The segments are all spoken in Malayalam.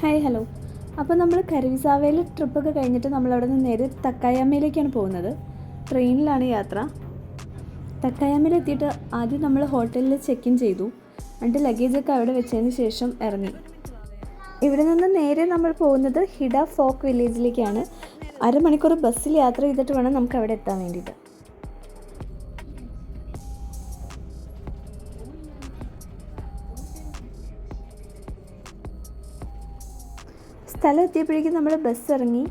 ഹായ് ഹലോ അപ്പോൾ നമ്മൾ കരുവിസാവയിൽ ട്രിപ്പൊക്കെ കഴിഞ്ഞിട്ട് നമ്മൾ അവിടെ നിന്ന് നേരെ തക്കായാമയിലേക്കാണ് പോകുന്നത്. ട്രെയിനിലാണ് യാത്ര. തക്കായാമ്മയിൽ എത്തിയിട്ട് ആദ്യം നമ്മൾ ഹോട്ടലിൽ ചെക്ക് ഇൻ ചെയ്തു. എന്നിട്ട് ലഗേജൊക്കെ അവിടെ വെച്ചതിന് ശേഷം ഇറങ്ങി. ഇവിടെ നിന്ന് നേരെ നമ്മൾ പോകുന്നത് ഹിഡ ഫോക്ക് വില്ലേജിലേക്കാണ്. അരമണിക്കൂർ ബസ്സിൽ യാത്ര ചെയ്തിട്ട് വേണം നമുക്ക് അവിടെ എത്താൻ വേണ്ടിയിട്ട്. സ്ഥലം എത്തിയപ്പോഴേക്കും നമ്മൾ ബസ് ഇറങ്ങി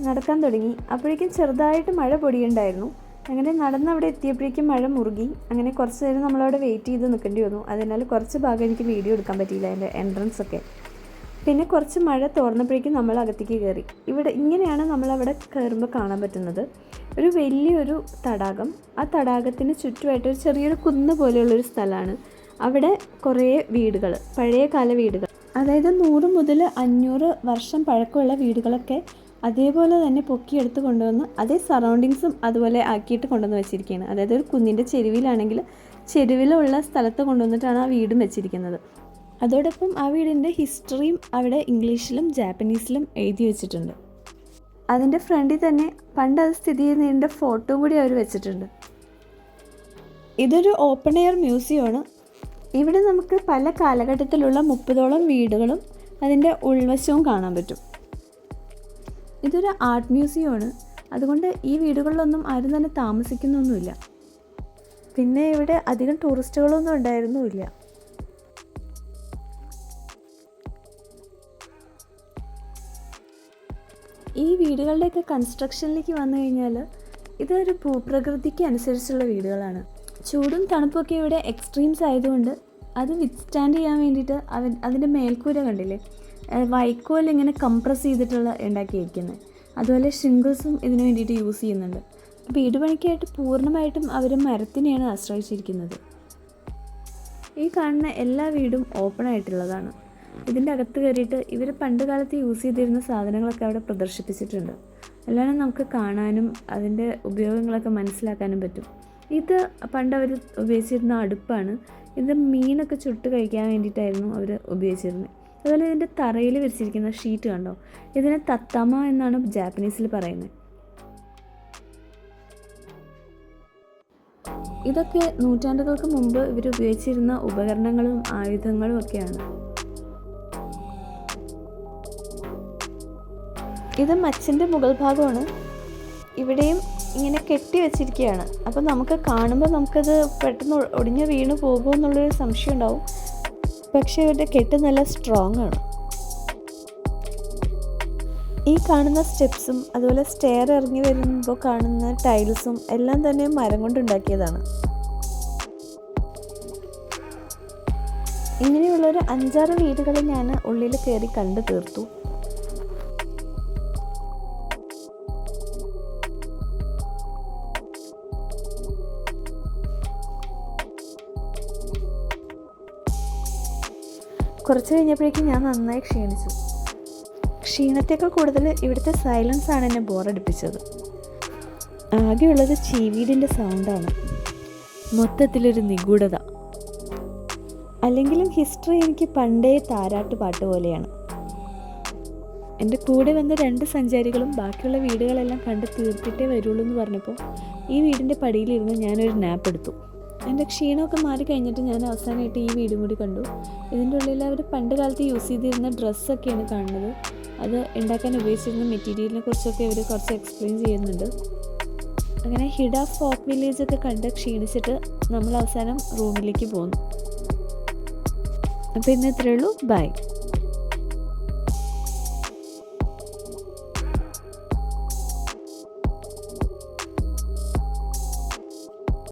നടക്കാൻ തുടങ്ങി. അപ്പോഴേക്കും ചെറുതായിട്ട് മഴ പൊടിയുണ്ടായിരുന്നു. അങ്ങനെ നടന്ന് അവിടെ എത്തിയപ്പോഴേക്കും മഴ മുറുകി. അങ്ങനെ കുറച്ച് നേരം നമ്മളവിടെ വെയിറ്റ് ചെയ്ത് നിൽക്കേണ്ടി വന്നു. അതിനാൽ കുറച്ച് ഭാഗം എനിക്ക് വീഡിയോ എടുക്കാൻ പറ്റിയില്ല അതിന്റെ എൻട്രൻസ് ഒക്കെ. പിന്നെ കുറച്ച് മഴ തോർന്നപ്പോഴേക്കും നമ്മൾ അകത്തേക്ക് കയറി. ഇവിടെ ഇങ്ങനെയാണ് നമ്മളവിടെ കയറുമ്പോൾ കാണാൻ പറ്റുന്നത്. ഒരു വലിയൊരു തടാകം. ആ തടാകത്തിന് ചുറ്റുമായിട്ട് ഒരു ചെറിയൊരു കുന്ന് പോലെയുള്ളൊരു സ്ഥലമാണ്. അവിടെ കുറേ വീടുകൾ പഴയ കാല വീടുകൾ. അതായത് നൂറ് മുതൽ അഞ്ഞൂറ് വർഷം പഴക്കമുള്ള വീടുകളൊക്കെ അതേപോലെ തന്നെ പൊക്കിയെടുത്ത് കൊണ്ടുവന്ന് അതേ സറൗണ്ടിങ്സും അതുപോലെ ആക്കിയിട്ട് കൊണ്ടുവന്ന് വെച്ചിരിക്കുകയാണ്. അതായത് ഒരു കുന്നിന്റെ ചെരുവിലാണെങ്കിൽ ചെരുവിലുള്ള സ്ഥലത്ത് കൊണ്ടുവന്നിട്ടാണ് ആ വീടും വെച്ചിരിക്കുന്നത്. അതോടൊപ്പം ആ വീടിന്റെ ഹിസ്റ്ററിയും അവിടെ ഇംഗ്ലീഷിലും ജാപ്പനീസിലും എഴുതി വെച്ചിട്ടുണ്ട്. അതിന്റെ ഫ്രണ്ടിൽ തന്നെ പണ്ട് അത് സ്ഥിതി ചെയ്യുന്നതിന്റെ ഫോട്ടോ കൂടി അവർ വെച്ചിട്ടുണ്ട്. ഇതൊരു ഓപ്പൺ എയർ മ്യൂസിയമാണ്. ഇവിടെ നമുക്ക് പല കാലഘട്ടത്തിലുള്ള മുപ്പതോളം വീടുകളും അതിന്റെ ഉൾവശവും കാണാൻ പറ്റും. ഇതൊരു ആർട്ട് മ്യൂസിയമാണ്. അതുകൊണ്ട് ഈ വീടുകളിലൊന്നും ആരും തന്നെ താമസിക്കുന്നൊന്നുമില്ല. പിന്നെ ഇവിടെ അധികം ടൂറിസ്റ്റുകളൊന്നും ഉണ്ടായിരുന്നുമില്ല. ഈ വീടുകളുടെയൊക്കെ കൺസ്ട്രക്ഷനിലേക്ക് വന്നു കഴിഞ്ഞാൽ ഇതൊരു ഭൂപ്രകൃതിക്ക് അനുസരിച്ചുള്ള വീടുകളാണ്. ചൂടും തണുപ്പൊക്കെ ഇവിടെ എക്സ്ട്രീംസ് ആയതുകൊണ്ട് അത് വിത്ത്സ്റ്റാൻഡ് ചെയ്യാൻ വേണ്ടിയിട്ട് അവൻ അതിന്റെ മേൽക്കൂര കണ്ടില്ലേ? വൈക്കോൽ ഇങ്ങനെ കംപ്രസ് ചെയ്തിട്ടുള്ള ഉണ്ടാക്കിയിരിക്കുന്നത് അതുപോലെ ഷിംഗിൾസും ഇതിന് വേണ്ടിയിട്ട് യൂസ് ചെയ്യുന്നുണ്ട്. വീട് പണിക്കായിട്ട് പൂർണമായിട്ടും അവർ മരത്തിനെയാണ് ആശ്രയിച്ചിരിക്കുന്നത്. ഈ കാണുന്ന എല്ലാ വീടും ഓപ്പൺ ആയിട്ടുള്ളതാണ്. ഇതിന്റെ അകത്ത് കയറിയിട്ട് ഇവർ പണ്ട് കാലത്ത് യൂസ് ചെയ്തിരുന്ന സാധനങ്ങളൊക്കെ അവിടെ പ്രദർശിപ്പിച്ചിട്ടുണ്ട്. എല്ലാം നമുക്ക് കാണാനും അതിന്റെ ഉപയോഗങ്ങളൊക്കെ മനസ്സിലാക്കാനും പറ്റും. ഇത് പണ്ട് അവർ ഉപയോഗിച്ചിരുന്ന അടുപ്പാണ്. ഇത് മീനൊക്കെ ചുട്ട് കഴിക്കാൻ വേണ്ടിയിട്ടായിരുന്നു അവർ ഉപയോഗിച്ചിരുന്നത് അതുപോലെ ഇതിന്റെ തറയിൽ വിരിച്ചിരിക്കുന്ന ഷീറ്റ് കണ്ടോ? ഇതിനെ തത്തമ എന്നാണ് ജാപ്പനീസിൽ പറയുന്നത് ഇതൊക്കെ നൂറ്റാണ്ടുകൾക്ക് മുമ്പ് ഇവർ ഉപയോഗിച്ചിരുന്ന ഉപകരണങ്ങളും ആയുധങ്ങളും ഒക്കെയാണ്. ഇത് മച്ചിന്റെ മുകൾ ഭാഗമാണ്. ഇവിടെയും ഇങ്ങനെ കെട്ടി വെച്ചിരിക്കുകയാണ്. അപ്പോൾ നമുക്ക് കാണുമ്പോൾ നമുക്കത് പെട്ടെന്ന് ഒടിഞ്ഞ് വീണ് പോകുമോ എന്നുള്ളൊരു സംശയം ഉണ്ടാവും. പക്ഷേ ഇവരുടെ കെട്ട് നല്ല സ്ട്രോങ് ആണ്. ഈ കാണുന്ന സ്റ്റെപ്സും അതുപോലെ സ്റ്റെയർ ഇറങ്ങി വരുമ്പോൾ കാണുന്ന ടൈൽസും എല്ലാം തന്നെ മരം കൊണ്ടുണ്ടാക്കിയതാണ് ഇങ്ങനെയുള്ളൊരു അഞ്ചാറ് വീടുകൾ ഞാൻ ഉള്ളിൽ കയറി കണ്ടു തീർത്തു. കുറച്ച് കഴിഞ്ഞപ്പോഴേക്കും ഞാൻ നന്നായി ക്ഷീണിച്ചു. ക്ഷീണത്തേക്കാൾ കൂടുതൽ ഇവിടുത്തെ സൈലൻസ് ആണ് എന്നെ ബോറടിപ്പിച്ചത് ആകെയുള്ളത് ചീവീടിന്റെ സൗണ്ടാണ് മൊത്തത്തിലൊരു നിഗൂഢത. അല്ലെങ്കിലും ഹിസ്റ്ററി എനിക്ക് പണ്ടേ താരാട്ട് പാട്ട് പോലെയാണ്. എന്റെ കൂടെ വന്ന രണ്ട് സഞ്ചാരികളും ബാക്കിയുള്ള വീടുകളെല്ലാം കണ്ട് തീർത്തിട്ടേ വരുള്ളൂ എന്ന് പറഞ്ഞപ്പോൾ ഈ വീടിന്റെ പടിയിലിരുന്ന് ഞാനൊരു നാപ്പ് എടുത്തു. എന്റെ ക്ഷീണമൊക്കെ മാറി കഴിഞ്ഞിട്ട് ഞാൻ അവസാനമായിട്ട് ഈ വീടും കൂടി കണ്ടു. ഇതിന്റെ ഉള്ളിൽ അവർ പണ്ട് കാലത്ത് യൂസ് ചെയ്തിരുന്ന ഡ്രസ്സൊക്കെയാണ് കാണുന്നത്. അത് ഉണ്ടാക്കാൻ ഉപയോഗിച്ചിരുന്ന മെറ്റീരിയലിനെ കുറിച്ചൊക്കെ അവർ കുറച്ച് എക്സ്പ്ലെയിൻ ചെയ്യുന്നുണ്ട്. അങ്ങനെ ഹിഡ ഫോക്ക് വില്ലേജ് ഒക്കെ കണ്ട് ക്ഷീണിച്ചിട്ട് നമ്മൾ അവസാനം റൂമിലേക്ക് പോന്നു. അപ്പോൾ ഇന്ന് ഇത്രയേ ഉള്ളൂ. ബൈ.